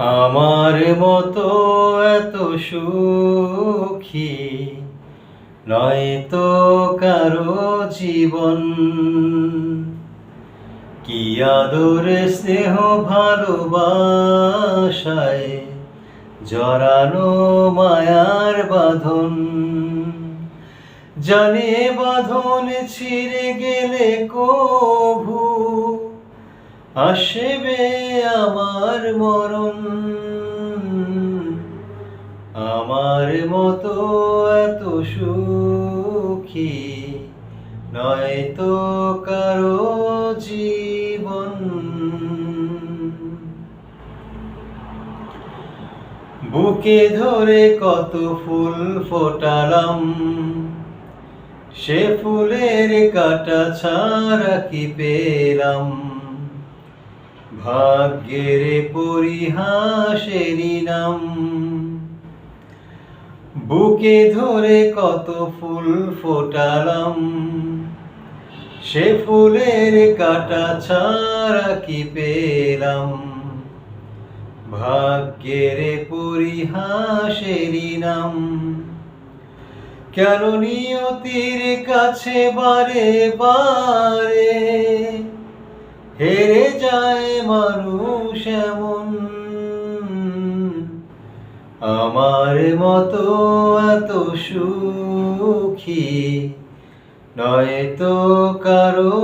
আমার মতো এত সুখী নয় তো কারও জীবন। কি আদর, স্নেহ, ভালোবাসায় জড়ানো মায়ার বাঁধন। জানে বাঁধন ছিঁড়ে গেলে কভু আসবে আমার মরণ। আমার মতো এত সুখী নয় তো কারও জীবন। বুকে ধরে কত ফুল ফোটালাম, সে ফুলের কাটা ছাড়া কি পেলাম? ভাগ্যের পরিহাসেরই নাম। বুকে ধরে কত ফুল ফোটালাম, সে ফুলের কাটা ছাড়া কি পেলাম? ভাগ্যের পরিহাসেরই নাম। কেন নিয়তির কাছে বারে বারে এমন আমার মতো এত সুখী নয় তো কারও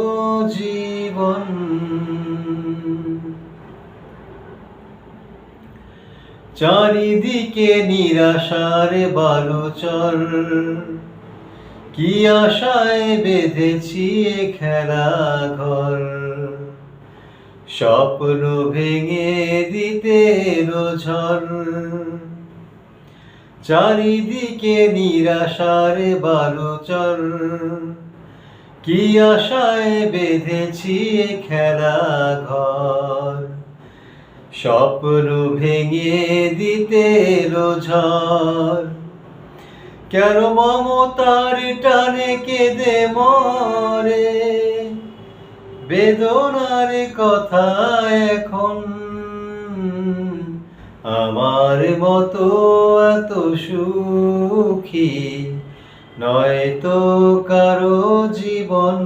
জীবন। চারিদিকে নিরাশার বালুচর, কি আশায় বেঁধেছি খেলা ঘর স্বপ্ন ভেঙে দিতে ঝড় চারিদিকে নিরাশার বালুচর। কি আশায় বেঁধেছি খেলা ঘর? স্বপ্ন ভেঙে দিতে ঝড় কেন মমতার টানে কেঁদে মরে? বেদনার কথা এখন। আমার মতো এত সুখী নয় তো কারও জীবন।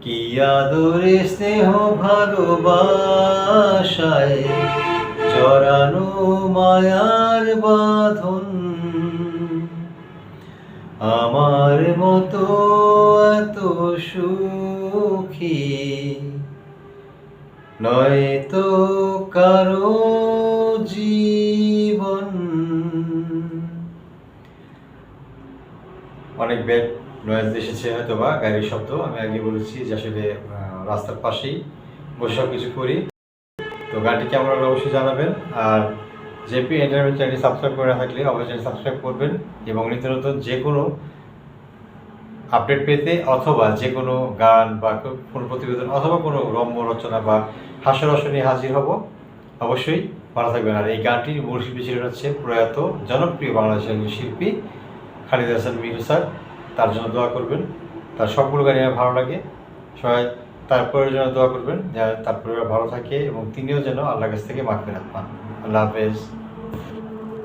কি আদরে স্নেহ ভালোবাসায় জড়ানো মায়ার বাঁধন। আমার মতো এত সুখী। নয় তো কারও জীবন। অনেক ব্যাড নয়েজ এসেছে হয়তো বা গাড়ির শব্দ। আমি আগে বলেছি যে আসলে রাস্তার পাশেই বসে সব কিছু করি। তো গানটি কেমন লাগল অবশ্যই জানাবেন। আর জেপি এন্টারটেনমেন্ট চ্যানেলটি সাবস্ক্রাইব করে থাকলে অবশ্যই সাবস্ক্রাইব করবেন এবং নিত্য নতুন যে কোনো আপডেট পেতে অথবা যে কোনো গান বা কোনো প্রতিবেদন অথবা কোনো রম্য রচনা বা হাস্যরস নিয়ে হাজির হব। অবশ্যই ভালো থাকবেন। আর এই গানটির মূল শিল্পী ছিলেন হচ্ছে প্রয়াত, জনপ্রিয় বাংলাদেশের শিল্পী খালিদ হাসান মিরু স্যার। তার জন্য দোয়া করবেন। তার সবগুলো গানই আমার ভালো লাগে। সবাই তার যেন দোয়া করবেন তার পরিবার ভালো থাকে এবং তিনিও যেন আল্লাহ কাছ থেকে মাফ ফেরাত পান আল্লাহ হাফেজ।